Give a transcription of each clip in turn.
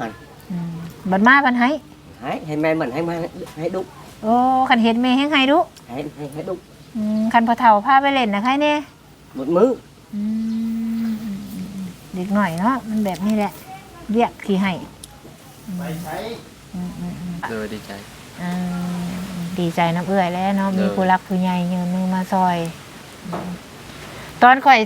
มันอืมบัดมาบัดให้ให้ให้แม่มันให้มาให้ดุโอ้คันเห็นแม่แฮงให้ดุให้ให้ให้ดุอืมคันพอเฒ่าพาไปเล่นนะใครแน่ หมดมืออืมเด็กหน่อยเนาะมันแบบนี้แหละ เรียกขี้ให้อืมอืมอืมอืมโดยดีใจ อ่าดีใจน้ำเอื้อยแล้วเนาะเออมีผู้รักผู้ใหญ่ยืนมือมาซอยอืมตอนข่อย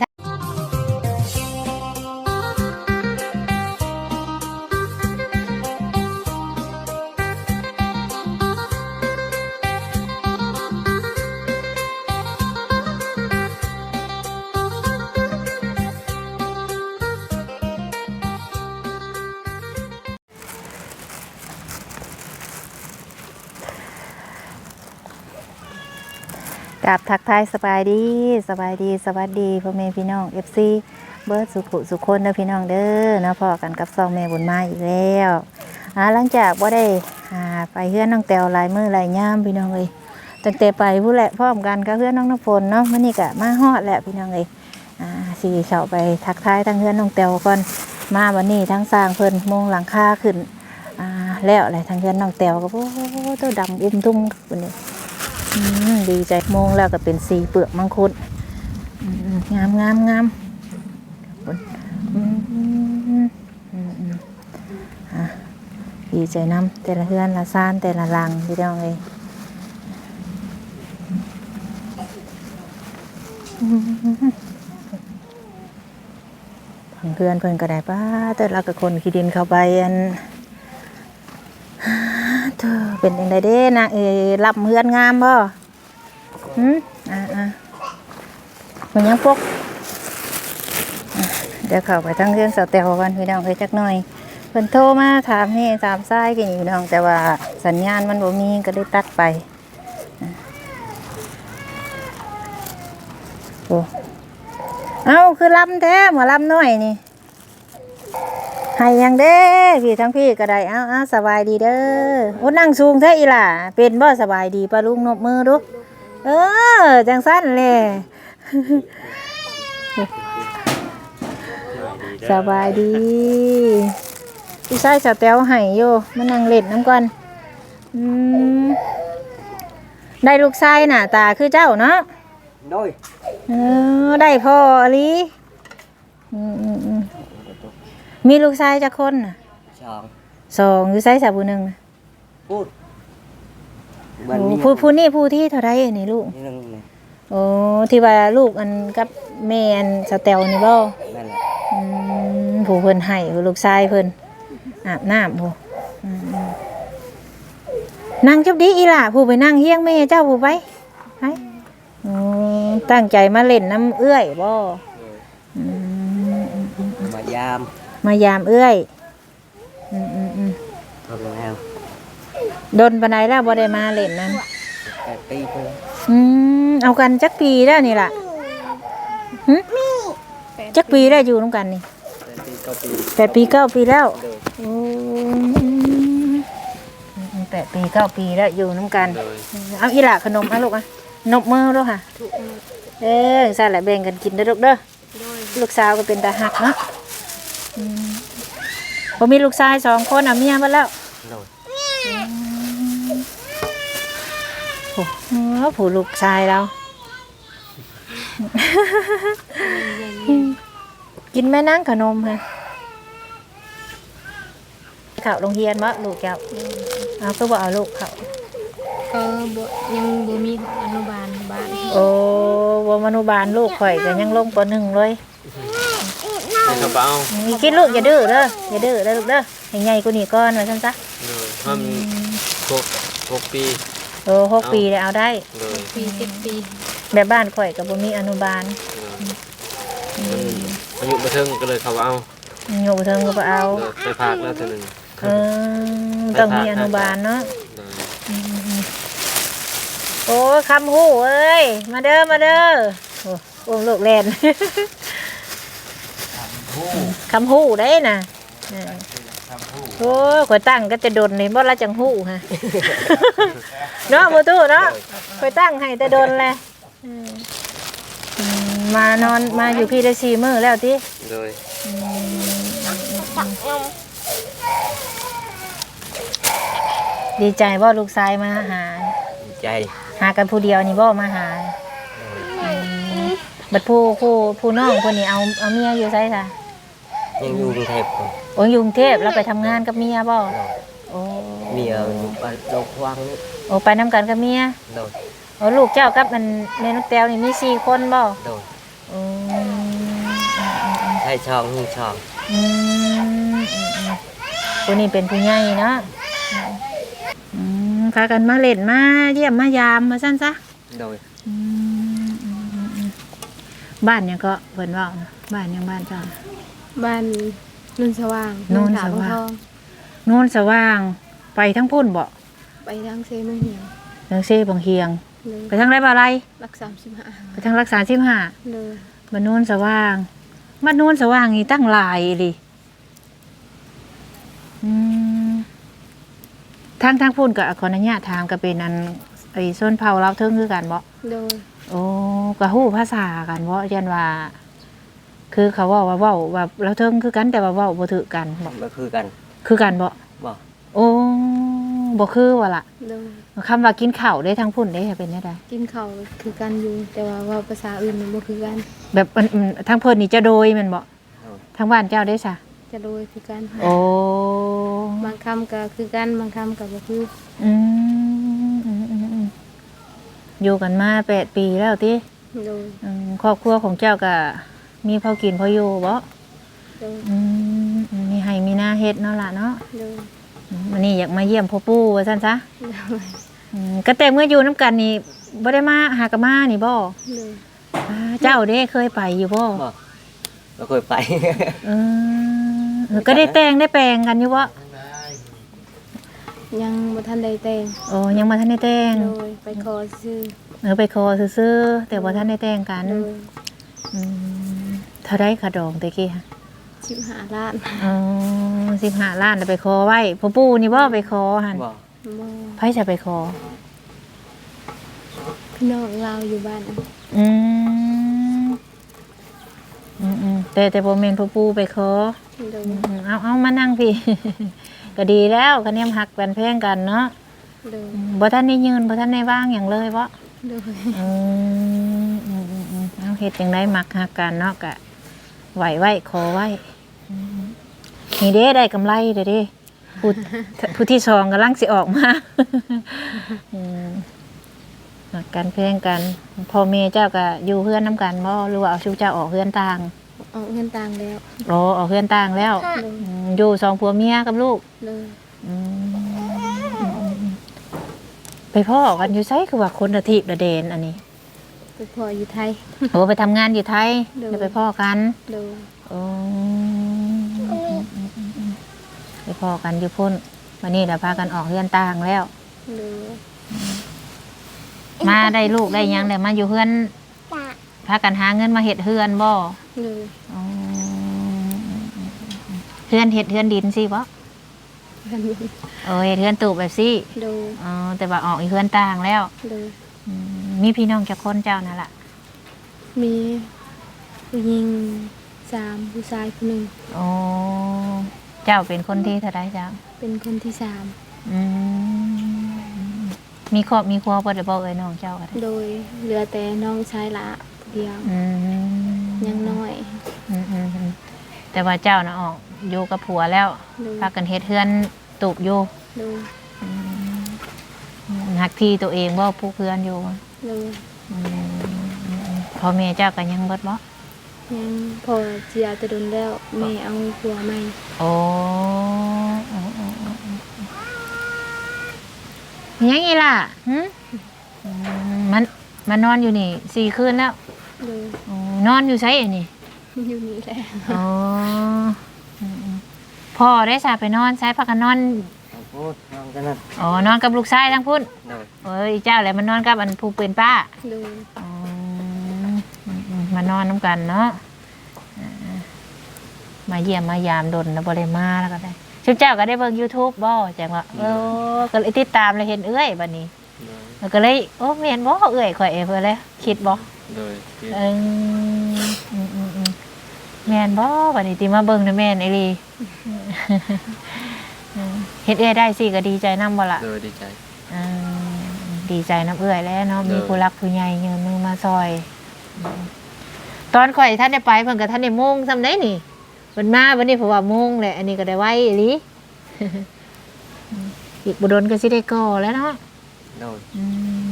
กับทักทายสบายดีสบายดีสวัสดีพ่อแม่พี่น้องเอฟซีเบิร์ดสุขุสุขคนเด้อพี่น้องเด้อนะพ่อกันกับซองแม่บุญมาอีกแล้วอ่าหลังจากว่าได้อ่าไปเฮือนน้องแตวหลายมือหลายย่ามพี่น้องเลยตั้งแต่ไปผู้แหละพร้อมกันกับเฮือนน้องน้ำฝนเนาะมันนี่กะมาฮอดแหละพี่น้องเลยอ่าสี่เสาไปทักทายทั้งเฮือนน้องแตวก่อนมาวันนี้ทั้งสร้างเพิ่นมงหลังคาขึ้นอ่าแล้วอะไรทั้งเฮือนน้องแตวก็โอ้โหตัวดำอุ้มทุ่งวันนี้ ดีใจโมงแล้วก็เป็นสีเปลือกมังคุดงามงามงามดีใจน้ำแต่ละเฮือนละซ่านแต่ละลังพี่น้องเลยอืมทางเพื่อนเพื่อนก็ได้ป้าแต่ละก็คนขี้ดินเข้าไปอัน เธอเป็นยังไงเด้นะเอรับเฮือนงามบ่หืมอ่าอ่ามันยังปกเดี๋ยวเข้าไปทั้งเรื่องสาวแตวกันพี่น้องเอ้ยจักหน่อยเพิ่นโทรมาถามให้ถามซ้ายกันอยู่น้องแต่ว่าสัญญาณมันบ่มีก็ได้ตัดไปโอ้เอ้าคือลำแท้หมอลำน้อยนี่ ให้ยังเด้พี่ทั้งพี่ก็ได้เอ้าเอ้าสบายดีเด้อโอ้นั่งสูงแท้อีหล่ะ เป็นบ่สบายดีปะลุงนบมือดูเออ จังสั้นเลยสบายดีพี่ชายสาวแตวให้อยู่มานั่งเล่นน้ำก่อนอืมได้ลูกชายหน้าตาคือเจ้าเนาะโดยเออได้พ่ออลีอืมอืมอื มมีลูกชายจักคนน่ะสองสองอยู่ไซส์สาบุหนึ่งน่ะพูดโอ้ผู้ผู้นี่ผู้ที่เท่าไรนี่ลูก นี่นึงนี่โอ้ที่ว่าลูกอันกับแม่อันสแตลนี่บ่นั่นแหละอืมผู้เพิ่นให้ผู้ลูกชายเพิ่นอาบน้ำผู้อืมอืมนั่งจับดีอีหล่ะผู้ไปนั่งเฮียงแม่เจ้าผู้ไปไปโอ้ตั้งใจมาเล่นน้ำเอื้อยบ่อืมอืมอืมมายาม มายามเอื้อยอืมอืมอืมทำแล้วดนปานใดแล้วบ่ได้มาเล่นนั่นแปดปีเพิ่งอืมเอากันจักปีแล้วนี่ล่ะหึจักปีแล้วอยู่น้ำกันนี่แปดปีเก้าปีแปดปีเก้าปีแล้ว โดยโอ้แปดปีเก้าปีแล้วอยู่น้ำกัน โดยเอาอีหล่ะขนมเอาลูกอะนบมือลูกค่ะเอ้ยใส่ละแบ่งกันกินเด้อลูกเด้อ ลูกสาวก็เป็นตาหักเนาะอืม ผมมีลูกชายสองคนอะเมียมาแล้วโดยโอ้โหผู้ลูกชายเรา กินแม่นั่งขนมค่ะข่าวโรงเรียนมะลูกแก้วเอาก็บอกเอาลูกเขาเออบ่ยังบ่มีอนุบาลบ้านโอ้วมนุบาลลูกข่อยก็ยังลงปหนึ่งเลย ให้เขาเปล่านี่กินลูกอย่าดื้อเด้ออย่าดื้อเด้อลูกเด้อให้ใหญ่กูนี่ก้อนไว้ซั่นซะโดยห้ามหกหกปีโอ้หกปีแล้วเอาได้โดยปีเจ็ดปีแบบบ้านข่อยก็บ่มีอนุบาลอายุมาเทิงก็เลยเขาเอาโยกเทิงก็บ่เอาโดยไปพักแล้วทีหนึ่งเออต้องมีอนุบาลเนาะโดยโอ้ยคำหูเอ้ย มาเด้อมาเด้อโอ้โอ้ลูกแลน คำหูได้น่ะเออโอ้ยข่อยตั้งก็จะโดนนี่บ่ละจังหูฮะ เนาะบ่ตู้เนาะข่อยตั้งให้แต่โดนแหละอืมอืมมานอนมาอยู่พี่ได้สี่มื้อแล้วติโดยอืมดีใจบ่ลูกชายมาหา ดีใจหากันผู้เดียวนี่บ่มาหาอืมบัดผู้ผู้ผู้น้องคนนี้เอาเอาเมียอยู่ไสซะ ยังอยู่กรุงเทพก่อนโอ้ยอยู่กรุงเทพแล้วไปทำงานกับเมียบ่โดยโอ้เมียอยู่บ้านดงควางนี่โอ้ไปนํกันกับเมียโดยโอ้ลูกเจ้ากับมันแม่นกแต้วนี่มีสี่คนบ่โดยอืมใช่ช่องนี่ช่องอืมอืมอืมผู้นี้เป็นผู้ใหญ่เนาะอืมพากันมาเล่นมาเยี่ยมมายามมาซั่นซะโดยอืมอืมอืมอืมบ้านยังก็เพิ่นเว่านะบ้านยังบ้านเจ้าน่ะ บ้านนุ่นสว่างโน่นขสว่างทองโน่นสว่างไปทั้งพุ่นบ่ไปทางเซมังเหี่ยวเรื่องเซ่บางเฮียง เลยไปทางไรบ่อะไร รักสามสิบห้าไปทางรักษาสิบห้าเลยบ้านโน่นสว่างบ้านโน่นสว่างนี่ตั้งหลายเลยอืมทางทางพุ่นกับขออนุญาตถามก็เป็นอันไอ้ส้นเผาเราวเทิงคือกันบ่ เลยโอ้กะฮู้ภาษากันบ่ยันว่า คือเขาเว่าว่าเว้าว่าเราเทิงคือกันแต่ว่าเว้าบ่ถือกันบ่ก็คือกัน คือกันบ่บอกโอ้บ่คือว่าล่ะเลยคำว่ากินข้าวได้ทางพุ่นได้เป็นได้ไดกินข้าวคือกันอยู่ แต่ว่าเว่าภาษาอื่นมันบ่คือกัน แบบมันอืมทางเพิ่นนี่จะโดยแม่นบ่โดยทางบ้านเจ้าได้ซะจะโดยคือกันโอ้บางคำก็คือกันบางคำก็บ่คืออืมอืมอืมอืมอยู่กันมาแปดปีแล้วติโดย อืมครอบครัวของเจ้าก็ มีพอกินพออยู่บ่โดยอืมอืมมีให้มีหน้าเฮ็ดเนาะล่ะเนาะโดยอืมวันนี้อยากมาเยี่ยมพ่อปู่ว่าซั่นซะโดยอืมก็แต่เมื่ออยู่น้ำกันนี่บ่ได้มาหากะมานี่บ่โดยอ่าเจ้าเด้เคยไปอยู่บ่บอกเราเคยไป เออเออก็ได้แต่งได้แปลงกันอยู่บ่ยังบ่ทันได้แต่งโอ้ยังมาทันได้แต่งโดยไปขอซื้อเออไปขอซื่อๆแต่บ่ทันได้แต่งกัน โดยอืม เท่าไดคะดองตะกี้ฮะสิบห้าล้านอ๋อ15ล้านแล้วไปขอไว้พ่อปู่นี่บ่ไปขอหั่นบอกบ่ไผจะไปขอ พี่น้องเราอยู่บ้านอันอืมอืมอืมแต่แต่บ่แม่นพ่อปู่ไปขอโดยอืมเอาเอามานั่งพี่ ก็ดีแล้วคะแนนหักกันแพงกันเนาะโดยอืมบ่ท่านได้ยืนบ่ท่านได้ว่างอย่างเลยบ่โดยอืมอืมอืมอืม เอาเฮ็ดจังได๋มักหักกันเนาะก็ไหวไว้ขอไว้อืมนี่เด้ได้กำไรเด้อเด้ผู้ผู้ที่สองกำลังสิออกมาอืมหักกันแพงกันพ่อแม่เจ้าก็อยู่เฮือนนํกันบ่หรือว่าเอาชูเจ้าออกเฮือนต่างออกเงินต่างแล้วโอ้ออกเฮือนต่างแล้วโดยอืมอยู่สองผัวเมียกับลูกเลยอืมไปพ่อกันอยู่ไสคือว่าคนละทิพย์ละเดนอันนี้ ไปพออยู่ไทย โอ้ไปทำงานอยู่ไทยเดี๋ยวจะไปพ่อกันโดยโอ้ไปพ่อกันอยู่พุ่นวันนี้เราพากันออกเรือนต่างแล้ว โดยมาได้ลูกได้หยังเลยมาอยู่เฮือนพากันหาเงินมาเห็ดเฮือนบ่โดยอ๋อเฮือนเห็ดเฮือนดินสิบ่กันโอ้เฮ็ดเฮือนตูบแบบสิโดยอ๋อแต่ว่าออกอีกเฮือนต่างแล้ว โดยอื มมีพี่น้องจากคนเจ้านั่นแหละมีผู้หญิงสามผู้ชายคนหนึ่งโอ้เจ้าเป็นคนที่เท่าไรเจ้าเป็นคนที่สามอืมมีครอบมีครัวบ่ได้บอกเอ้ยน้องเจ้าก็ได้โดยเหลือแต่น้องชายละผู้เดียวอืมยังน้อยอืมอืมอืมแต่ว่าเจ้าน่ะออกอยู่กับผัวแล้วโดยพากันเฮ็ดเฮือนตูบอยู่โดยอืมหักที่ตัวเองบ่ผู้เพื่อนอยู่ โดยอืมอืมพ่อแม่เจ้าก็ยังเบิดบ่ยังพอเจียจะโดนแล้วแม่เอาผัวใหม่โอ้โอ้โอ้โอ้โอ้ยังอีล่ะหึอืมมันมันนอนอยู่นี่สี่คืนแล้วโดยอ๋อนอนอยู่ไสอันนี้อยู่นี่แหละอ๋ออืมอืมพ่อได้สาไปนอนใช้พักกันนอนเอาพูดน้อง กันนั่นอ๋อนอนกับลูกชายทั้งพุ่นโดยเอ้ยเจ้าแหละมันนอนกับอันผู้เป็นป้าโดยอ๋ออืมอืมมานอนน้ำกันเนาะอ่ามาเยี่ยมมายามดนแล้วบริมาแล้วก็ได้ชุดเจ้าก็ได้เบิ่ง YouTube บ่จังว่าเออก็เลยติดตามเลยเห็นเอ้ยบัดนี้โดยแล้วก็เลยโอ้เมียนบ่เอ้ยข่อยเอเพิ่นเลยคิดบ่ โดยที่เอออืมอืมอืมแม่นบ่บัดนี้ติมาเบิ่งนะแม่นไอ้ลีอืมเฮ็ดเอื้อยได้สิก็ดีใจนํบ่ล่ะโดยดีใจ อ่าดีใจน้ำเอื้อยแล้วเนาะเด้อมีผู้รักผู้ใหญ่ยืนมือมาซอยอืมตอนข่อยท่านได้ไปเพิ่นก็ท่านได้โมงซำได้นี่เพิ่นมาวันนี้เพราะว่าโมงแหละอันนี้ก็ได้ไว้อีหลีอีกบ่โดนก็สิได้ก่อแล้วเนาะโดยอื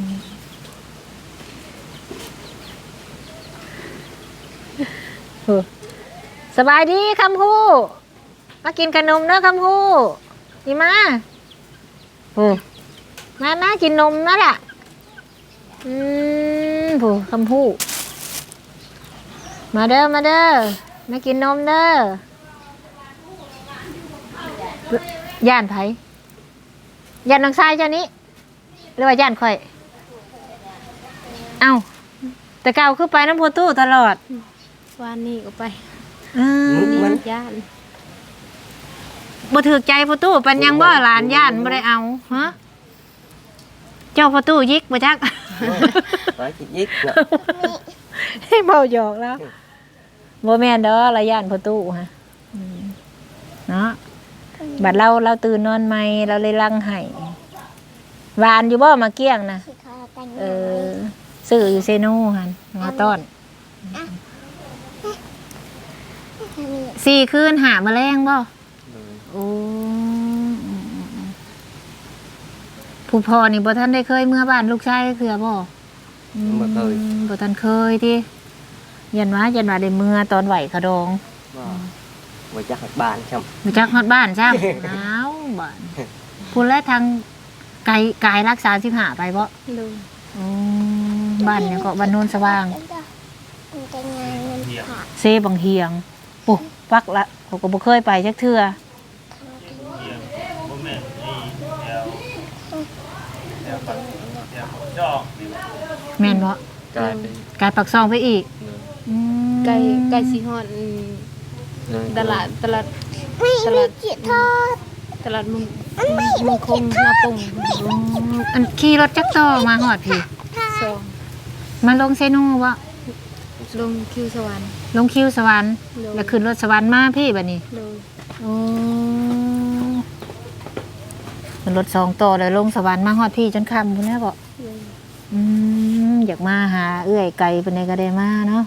มโอ้สบายดีคำพูมากินขนมเด้อคำพู นี่มาโอ้มามากินนมนะล่ะอืมผู้คำพูมาเด้อมาเด้อมากินนมเด้อย่านไผย่านน้องชายเจ้านี้หรือว่าย่านข่อย เอ้า แต่เก่าคือไปน้ำโพตู้ตลอดวานนี้ก็ไป อืมนี่ย่าน บ่ถือใจโพตู้ปันยังบ่หลานย่านบ่ได้เอาฮะเจ้าโพตู้ยิกบ่จักไว้คิดยิกเนาะให้เบาหยอกแล้วบ่แม่นเด้อละย่านโพตู้ฮะอืมเนาะบัดเราเราตื่นนอนใหม่เราเลยลังให้หวานอยู่บ่มาเกี้ยงนะเออซื้ออยู่เซโน่หั่นมาต้อนสี่คืนหาแมลงบ่ โดยโอ้ผู้พ่อนี่บ่ท่านได้เคยเมื่อบ้านลูกชายเคือบ่อืมบ่เคยบ่ท่านเคยที่ยันว่ายันว่าได้เมื่อตอนไหวขะดองบ่บ่จักบ้านช่ำมาจักฮอดบ้านจ้าอ้าวบ้านพูดแล้วทางไกลกายรักษาสิบหาไปบ่โดยอืมบ้านเนี่ยก็บ้านโนนสว่างเซบังเฮียงโอ้ปักละเขาก็บ่เคยไปจักเทื่อ แม่นบ่กลายเป็นกายปักซองไปอีกโดยอืมไก่ไก่สีฮอดอืมโดยตลาดตลาดตลาดตลาดมุงมุงคงนาปงอืมอันขี่รถจักรต่อมาหอดพี่สองมาลงเซนูวะลงคิวสวรรค์ลงคิวสวรรค์โดยแล้วขึ้นรถสวรรค์มาพี่บัดนี้โดยโอ้ขึ้นรถสองต่อแล้วลงสวรรค์มาหอดพี่จนค่ำพุ่นแน่บ่โดย อืมอยากมาหา เอื้อยไก่เป็นไงก็ได้มาเนาะ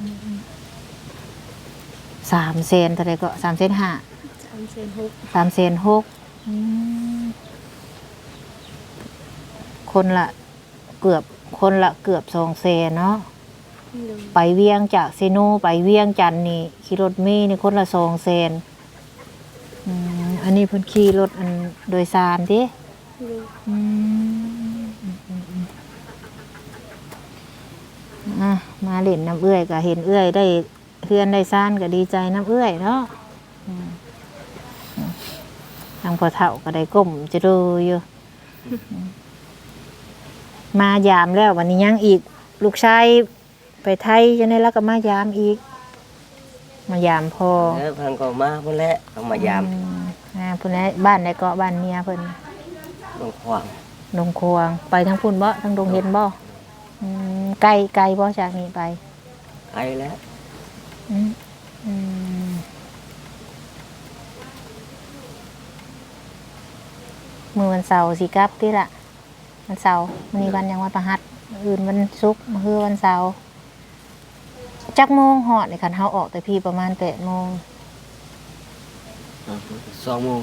อืมสามเซนเท่าไรก็สามเซนห้าสามเซนหกสามเซนหกอืมคนละเกือบคนละเกือบสองเซนเนาะโดยไปเวียงจากเซโนไปเวียงจันทน์นี่ขี่รถเมล์นี่คนละสองเซนอืมอันนี้เพิ่นขี่รถอันโดยสารดิโดยอืมอะ มาเล่นน้ำเอื้อยก็เห็นเอื้อยได้เพื่อนได้ซ่านก็ดีใจน้ำเอื้อยเนาะอืมทางพอเฒ่าก็ได้ก้มจะดูอยู่อืมมายามแล้ววันนี้ยังอีก ลูกชายไปไทยจะได้แล้วก็มายามอีก มายามพอแล้วเพิ่นก็มาพุ่นแหละเอามายามอือ่าพุ่นแหละบ้านในเกาะบ้านเมียเพิ่นลงควางดงควงไปทั้งพุ่นบ่ทั้งดงเห็นบ่อืม ไกลไกลบ่จากนี้ไปไปแล้วอืมอืมมือวันเสาร์สิกลับที่ละวันเสาร์วันนี้วันยังวันประหัสมื้ออื่นวันศุกร์มื้อคือวันเสาร์จักโมงหอดนี่คันเฮาออกแต่พี่ประมาณแปดโมงสองโมง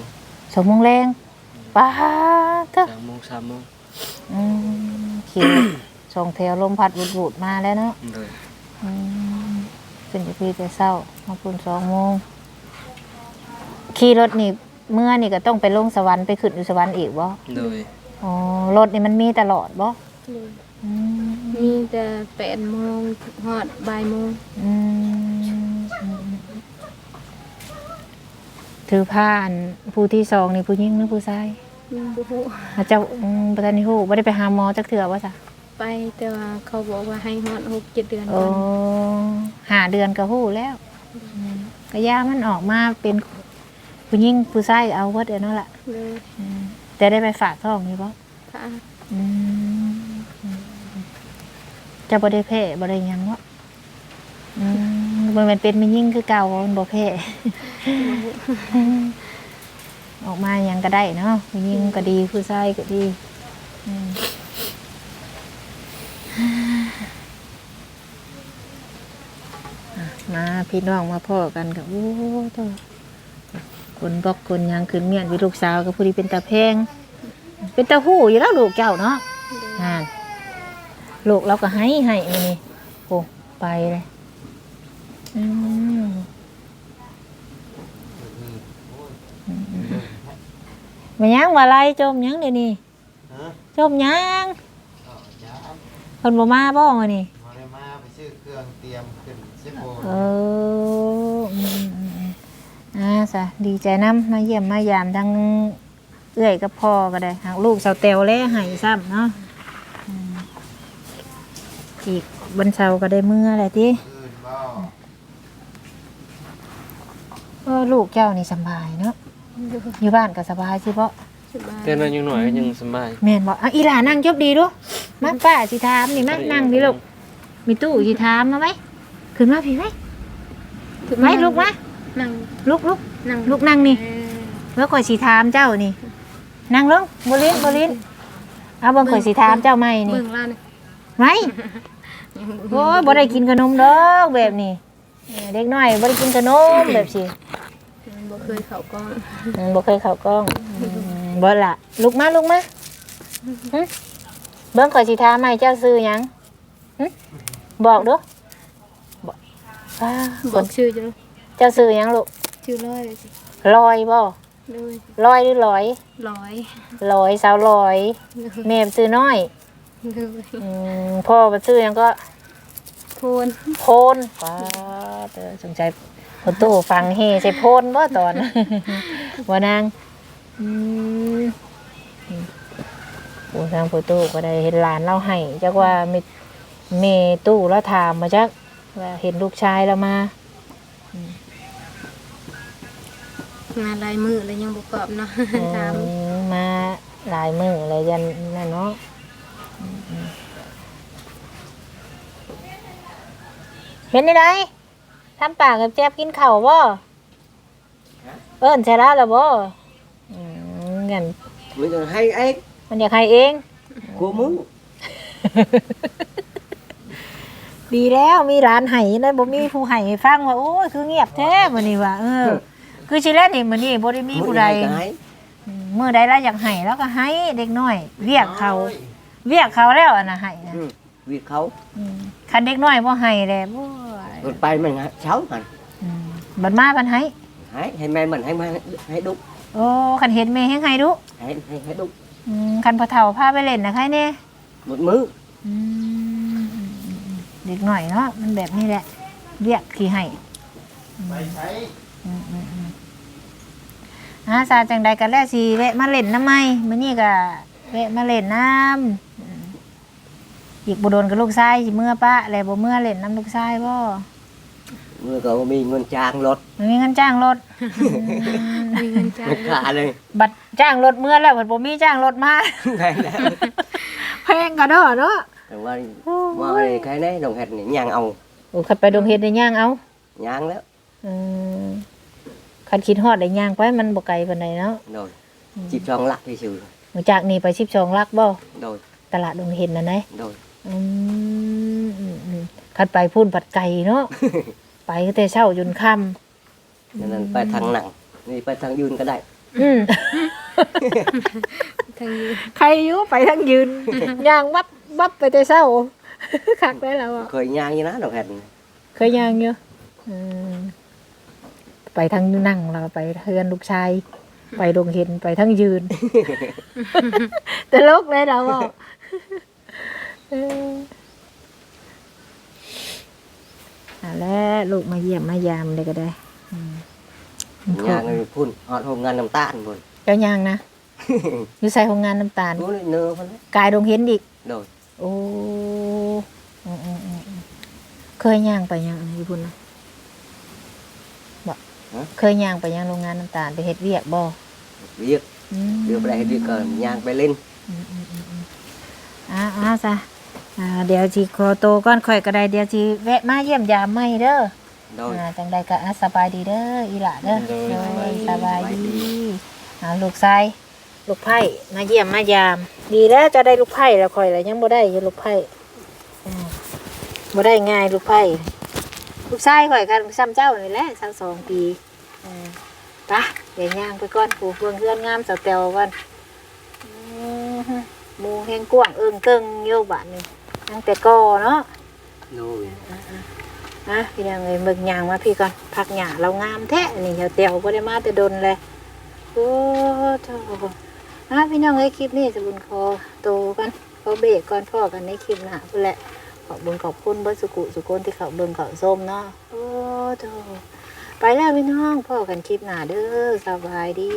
สองโมงแรงป้าเถอะสองโมงสามโมงอืมขี่ร ถส่งแถวลมพัดบูดๆมาแล้วเนาะโดยอืมขึ้นจากพี่แต่เศร้ามาปุ่นสองโมงขี่รถนี่เมื่อนี่ก็ต้องไปลงสวรรค์ไปขึ้นอยู่สวรรค์อีกบ่โดยอ๋อรถนี่มันมีตลอดบ่โดยอืมมีแต่แปดโมงฮอดบ่ายโมงอืมถือผ้าอันผู้ที่สองนี่ผู้หญิงหรือผู้ชาย ยังบ่ฮู้อาเจ้าอืมประธานนิฮูบ่ได้ไปหาหมอจักเถื่อว่าจ้ะ ไปแต่ว่าเขาบอกว่าให้ฮอดหกเจ็ดเดือนโอ้ก่อนหาเดือนก็ฮู้แล้วอืมก็ยามันออกมาเป็นผู้หญิงผู้ชายเอาเบิดเดี๋ยวนั่นแหละเลยอืมจะได้ไปฝากท้องนี่บ่พระอืมจะบ่ได้แพ้บ่ได้หยังวะอืมบ่แม่นเป็นมันยิ่งคือเก่ามันบ่แพ้ออกมาหยังก็ได้เนาะผู้หญิงก็ดีผู้ชายก็ดีอืมอะ มาพี่น้องมาพ่อกันกับโอ้ตัวคนบอกคนหยังขึ้นเมียนวิลูกสาวกับผู้ที่เป็นตาแพง เป็นตาหู้อยู่แล้วลูกเจ้าเนาะอ่านลูกเราก็ให้ให้มานี่โอ้ไปเลยอืมมายังว่าไรจมยังเดี๋ยวนี้จมยังคนบ่มาบ้องอันนี้มาเลยมาไปซื้อเครื่องเตรียมขึ้น เชฟโบเอออืมอืมอืมอ่าสะดีใจน้ำมาเยี่ยมมายามทั้งเอื้อยกับพ่อก็ได้หากลูกสาวเตวแล้วใหายซ้ำเนาะอืมอีกวันเสาร์ก็ได้เมื่ออะไรที่อื่นบ่เออลูกเจ้านี่สำบายเนาะอยู่บ้านก็สบายสิเพาะสบายเตือนมันยังหน่อยก็ยังสบายแม่นบอกอะอีหลานั่งจบดีดูมาป้าสิถามนี่มานั่งดิลูกมีตู้สิถามมาไหม ขึ้นมาพี่ไหมไหมลูกมานั่งลูกลูกนั่งลูกนั่งนี่เออแล้วข่อยสีถามเจ้านี่นั่งลงบลินบลินเอาเบิ่งข่อยสีถามเจ้าไม่นี่เบิ่งล่านี่ไหมโอ้ยบ่ได้กินขนมดอกแบบนี้เออเด็กน้อยบ่ได้กินขนมแบบสิบ่เคยเข้ากล้องอืมบ่เคยเข้ากล้องอืมบ่ล่ะลุกมาลุกมาหึเบิ่งข่อยสีถามให้เจ้าซื้อหยังหึบอกเดูบอก อ้าบอกชื่อจ้ะเจ้าซื้อหยังลูกชื่อร้อยเลยสิลอยบ่เลยลอยหรือลอยร้อยลอยสาวลอยเลยแม่ซื้อน้อยเลยอืมพ่อไปซื้อหยังก็โพนโพนว้าเตอสงใจคนตู้ฟังเฮใส่โพนบ่ตอนว่านางอืมโอ้ทางผู้ตู้ก็ได้เห็นหลานเราให้จักว่ามีเมตู้แล้วถามมาจัก ว่าเห็นลูกชายเรามางานลายมือแล้วยังบ่กรอบเนาะถามอืมมาหลายมืออะไรยันนั่นเนาะอืมอืมเห็นได้ไดทำปากกับแจ๊บกินข้าวบ่เอิ้นใช่แล้วล่ะบ่อืมงั้น mình còn hay ấy มันอยากให้เอง của mướn ดีแล้วมีร้านไห้นะบ่มีผู้ไห้ให้ฟังว่าโอ้ยคือเงียบแท้มื้อนี้ว่าเออ คือสิแลนี่มื้อนี้บ่ได้มี Mướn ผู้ใด hay cái อืมมื้อใดแล้วอยากให้แล้วก็ให้เด็กน้อย เรียกเขาเรียกเขาแล้วอะนะให้นะ ừ. việc khấu อืมคันเด็กน้อยบ่ให้แหละบ่ย rồi bay mình hả? sáu mình อืมบัดมาบัดให้ hãy hay mẹ mình hay hay hay đúc โอ้คันเห็นแม่แฮงให้ดุ hãy hay hay đúc อืมคันพ่อเฒ่าพาไปเล่นนะใครแน่ một mứ อืม เด็กน้อยเนาะมันแบบนี้แหละเรียกขี้ให้ไปใช้อืมอืมอืมอ่าซาจังใดกันแล้วสิแวะมาเล่นน้ำไหมมื้อนี้ก็แวะมาเล่นน้ำอืมอีกบ่โดนกับลูกชายสิเมื่อปะแล้วบ่เมื่อเล่นน้ำลูกชายบ่ mưa cậu mi nguyên trang lột มันมีเงินจ้างรถมีเงินจ่าย nó cả đây บัตรจ้างรถเมื่อแล้วบัดบ่มีจ้างรถมา này là แพงก็ดอเนาะ Thằng qua qua đây cái này đồng hẹt này nhang ông โอ้คันไปดงเฮ็ดได้ย่างเอา nhang đó อืมคันคิดฮอดได้ย่างไปมันบ่ไกลปานใดเนาะ rồi chịp tròn lắc thì xử หลังจากนี้ไป12ลักบ่ rồi ตลาดดงเฮ็ดนั่นได rồi อืมอืมอืมคันไปพุ่นผัดไก่เนาะไปแต่เช้าจนค่ำ nên là phải thằng nặng đi phải thằng dun cái đại อืมทางนี้ใครอยู่ไปทั้งยืนย่างวับ วับไปแต่เช้าคักได้แล้วอะ khởi nhang như nó đồng hẹt เคยย่างอยู่อืมไปทั้งนั่งเราไปเฮือนลูกชาย ไปดงเห็นไปทั้งยืน ตลกเลยเราอะเอออะแล้วลูกมาเยี่ยมมายามเลยก็ได้อืม nhang rồi phun họ hôm ngàn làm tan rồi เจ้าย่างนะ อยู่ใส่โรงงานน้ำตาล Bố lại nơ phân đấy กายดงเห็นอีก rồi โอ้อื มอืมอืมอืมเคยย่างไปยังญี่ปุ่นนะบอกเคยย่างไปยังโรงงานน้ำตาลไปเฮ็ดเวียกบ่ việc อืม đưa vào đây việc cờ nhang bay lên อืมอืมอืมอืมอ่าอ่าซะอ่าเดี๋ยวจีขอโตวก่อนข่อยก็ได้เดี๋ยวจีแวะมาเยี่ยมยามใหม่เด้อ rồi อ่าจังใดก็อะสบายดีเด้ออีหล่ะเด้อโดยโดยสบายดีหาลูกชาย ลูกไผ่มาเยี่ยมมายาม ดีแล้วจะได้ลูกไผ่แล้วคอยแล้วยังบ่ได้อยู่ลูกไผ่อืมบ่ได้ง่ายลูกไผ่ลูกชายข่อยกันซ้ำเจ้านี่แหละสักสองปีอืมไปะเดี๋ยวย่างไปก่อนผูกเบื้องเพื่อนงามสาวเตวก่อนอืมหมูแห้งกว้างเอิงเกิงโยบานนี่ตั้งแต่ก่อเนาะโดยนะพี่นางเลยเบิ่งยางมาพี่ก่อนพักหญ้าเรางามแท้นี่เหี่ยวเตียวก็ได้มาแต่ดนเลยโอ้โธ่ นะพี่น้องเอ้ยคลิปนี้สบุญคอโตกันขอเบรกก่อนพ่อกันในคลิปหน้าพุ่นแหละขอบบุญขอบคุณบัสุกุสุคนที่เขาเบิ่งเขาส้มเนาะโอ้โธ่ไปแล้วพี่น้องพ่อกันคลิปหน้าเด้อสบายดี